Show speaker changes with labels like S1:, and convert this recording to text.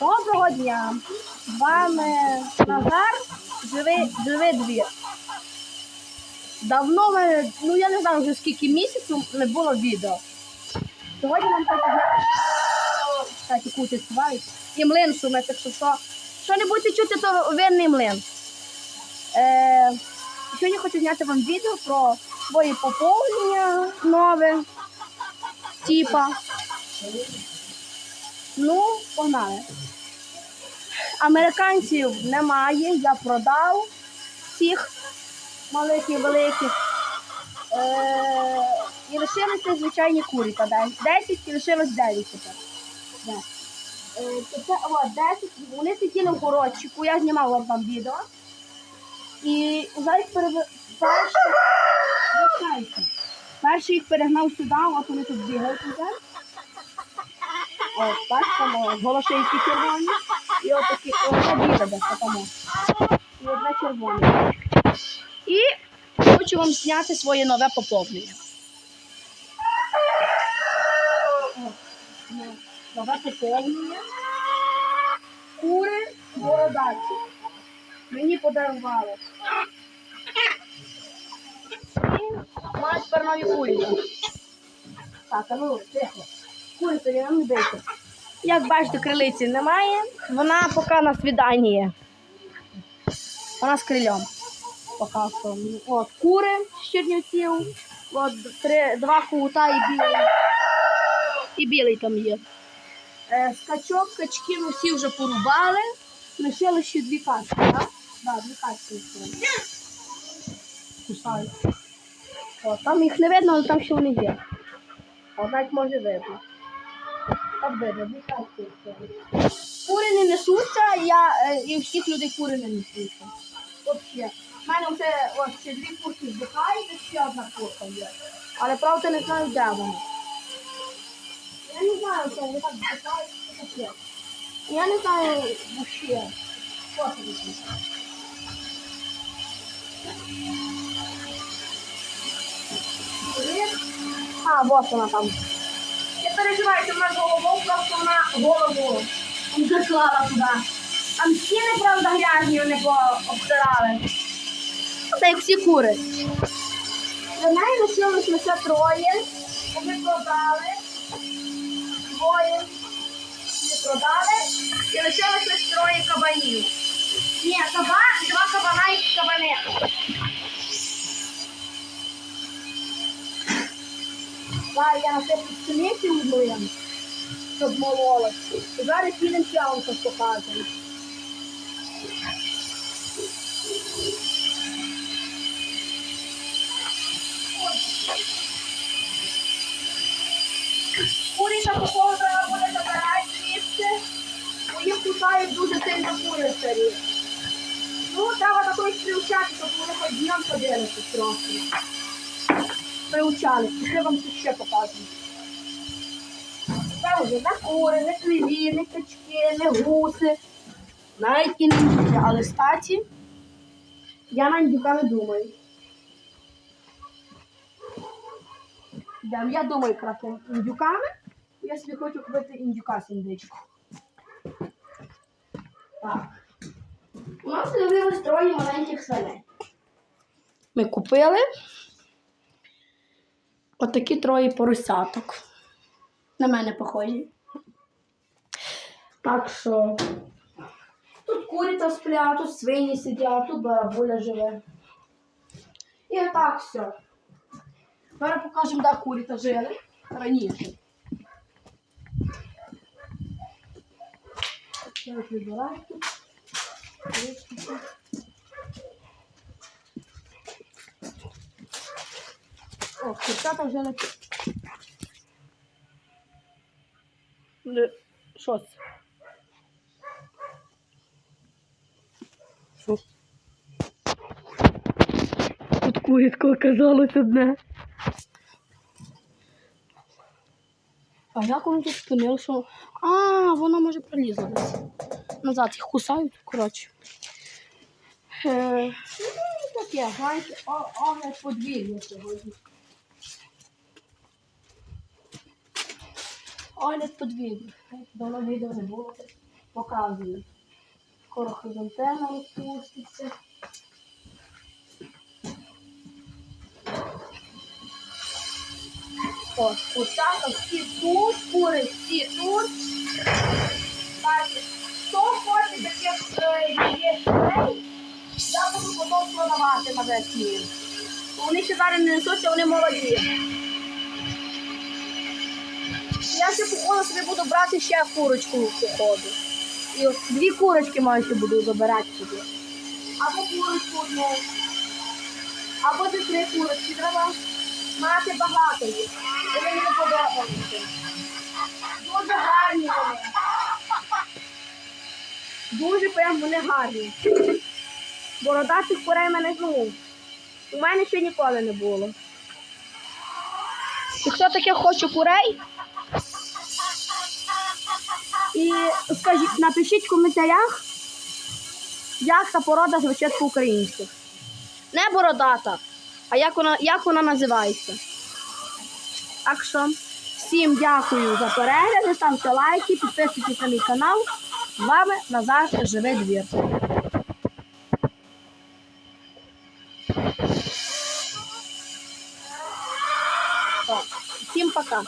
S1: Доброго дня! З вами Назар, живий, живий двір. Давно ми, ну я не знаю вже скільки місяців не було відео. Сьогодні нам кстати, кути співають. І млин шуме, так що що, що не будете чути, то винний млин. Е, сьогодні хочу зняти вам відео про свої поповнення нове, типа. Ну, погнали. Американців немає, я продав всіх малих і великих. Е- і лишилися звичайні курі. та 10 і лишилось 9 тепер. Це, о, 10, вони сиділи в городчику, я знімала вам відео. І зараз перший, перший їх перегнав сюди, от вони тут бігають уже. О, бачите, ну, голошейки червоні. І отакі, одна біла тому. І одна червона. І хочу вам зняти своє нове поповнення. Нове поповнення. Кури бородаті. Мені подарували. І мають тепер нові курі. Так, а ну, тихо. Куриця, я не бийте. Як бачите, крилиці немає. Вона поки на свіданні. Вона з крильом. От, кури з чернівців. От, три, два кута і білий. І білий там є. Е, скачок, качки ми всі вже порубали. Лишили ще дві качки, так? Да, дві качки. Кусають. Там їх не видно, але там ще вони є. От навіть може видно. Видно, дві. Кури не несуться, я е, і всіх людей кури не несуться. Взагалі. У мене вже ось ще дві курки здихають, і ще одна курка є. Але правда не знаю, де вони. Я не знаю, що вони так здихають, що таке. Я не знаю вообще. Що це таке. А, вот вона там. Не переживайте, вона голову, просто вона голову заклала туди. Там стіни, правда, грязні вони пообтирали. Ну, Та як всі кури. До неї лишилось лише троє. Ми продали. Двоє. Ми продали. І лишилось лише троє кабанів. Ні, кабан, Так, я на це пістолеті умлин, щоб мололось. І зараз підемо ще вам щось покажемо. Курі та такого треба буде забирати звідси, бо їх кусають дуже сильно кури старі. Ну, треба на той приучати, щоб вони днем подивилися трохи. Приучали. Пішли вам тут ще покажемо. Це вже не кури, не кліві, не качки, не гуси. Навіть і не індюки. Але статі я на індюка не думаю. Я думаю над індюками. Я собі хочу купити індюка сіндичку. Так. У нас з'явилось троє маленьких свиней. Ми купили отакі троє поросяток. На мене похожі. Так що тут куриця сплять, тут свині сидять, тут барабуля живе. І отак все. Зараз покажемо, де куриця жили раніше. Зараз тут. Курчата вже не Не, Що? Тут курятка оказалось одне. А як воно тут спинило, що... А, вона може пролізла десь. Назад їх кусають, коротше. Е, ну, таке, знаєте, огляд подвір'я сьогодні. Не подвійно. Давно відео не було. Показую. Скоро хризантема розпуститься. О, курчата всі тут, кури всі тут. Бачите, хто хоче таких е, є курей, я буду потім продавати весні. Вони ще зараз не несуться, вони молоді. Я ще походу собі буду брати ще курочку походу. І от дві курочки маю ще буду забирати собі. Або курочку одну. Або за три курочки треба мати багато їх. Вони мені подобаються. Дуже гарні вони. Дуже прям вони гарні. Бородатих курей мене ну, у мене ще ніколи не було. І хто таке хоче курей? І скажіть, напишіть в коментарях, як та порода звучить по-українськи. Не бородата, а як вона, як вона називається. Так що, всім дякую за перегляди, ставте лайки, підписуйтесь на мій канал. З вами Назар Живий Двір. Так, Всім пока.